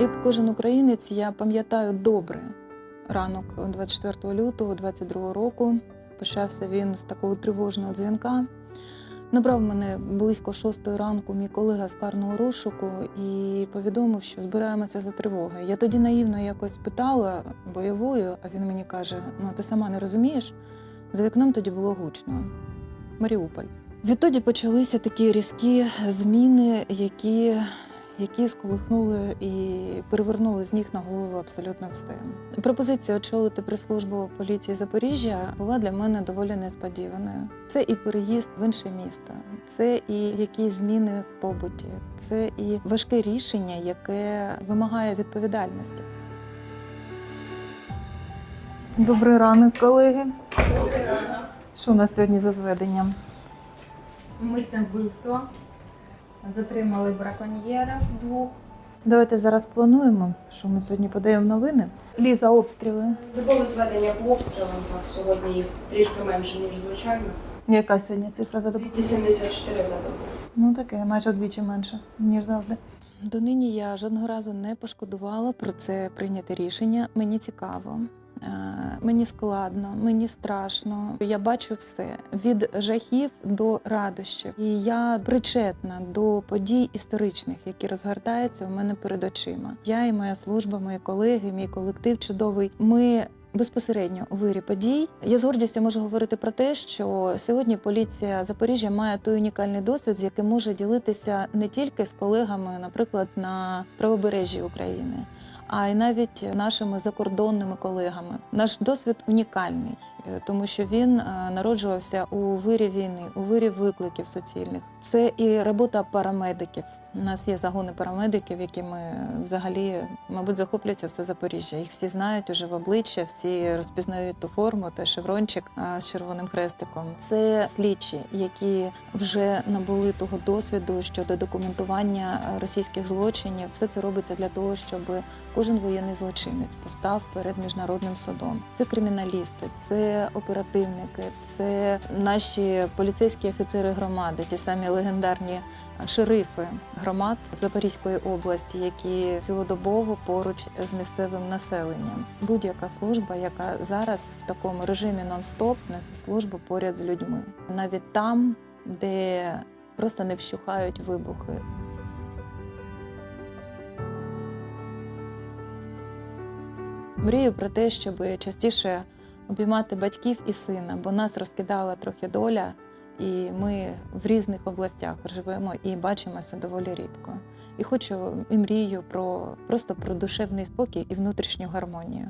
Як кожен українець, я пам'ятаю добре ранок 24 лютого 22 року. Почався він з такого тривожного дзвінка. Набрав мене близько шостої ранку мій колега з карного розшуку і повідомив, що збираємося за тривогою. Я тоді наївно якось питала бойовою, а він мені каже: Ну, ти сама не розумієш? За вікном тоді було гучно. Маріуполь. Відтоді почалися такі різкі зміни, які, які сколихнули і перевернули з ніг на голову абсолютно все. Пропозиція очолити прес-службу поліції Запоріжжя була для мене доволі несподіваною. Це і переїзд в інше місто, це і якісь зміни в побуті, це і важке рішення, яке вимагає відповідальності. Добрий ранок, колеги. Що у нас сьогодні за зведенням? Мисне вбивство. Затримали браконьєра двох. Давайте зараз плануємо, що ми сьогодні подаємо новини. Ліза, обстріли. Добове зведення по обстрілам, так, сьогодні їх трішки менше, ніж звичайно. Яка сьогодні цифра за добу? 274 за добу. Ну таке, майже вдвічі менше, ніж завжди. Донині я жодного разу не пошкодувала про це прийняте рішення. Мені цікаво. Е, Мені складно, мені страшно. Я бачу все від жахів до радощів, і я причетна до подій історичних, які розгортаються у мене перед очима. Я і моя служба, мої колеги, мій колектив чудовий. Ми безпосередньо у вирі подій. Я з гордістю можу говорити про те, що сьогодні поліція Запоріжжя має той унікальний досвід, з яким може ділитися не тільки з колегами, наприклад, на правобережжі України. А й навіть нашими закордонними колегами. Наш досвід унікальний, е, тому що він е, народжувався у вирі війни, у вирі викликів суцільних. Це і робота парамедиків. У нас є загони парамедиків, якими взагалі, мабуть, захопляться все Запоріжжя. Їх всі знають уже в обличчя, всі розпізнають ту форму, той шеврончик з червоним хрестиком. Це слідчі, які вже набули того досвіду щодо документування е, російських злочинів. Все це робиться для того, щоб кожен воєнний злочинець постав перед міжнародним судом. Це криміналісти, це оперативники, це наші поліцейські офіцери громади, ті самі легендарні шерифи громад Запорізької області, які цілодобово поруч з місцевим населенням. Будь-яка служба, яка зараз в такому режимі нон-стоп несе службу поряд з людьми, навіть там, де просто не вщухають вибухи. Мрію про те, щоб частіше обіймати батьків і сина, бо нас розкидала трохи доля, і ми в різних областях живемо і бачимося доволі рідко. І хочу і мрію про просто про душевний спокій і внутрішню гармонію.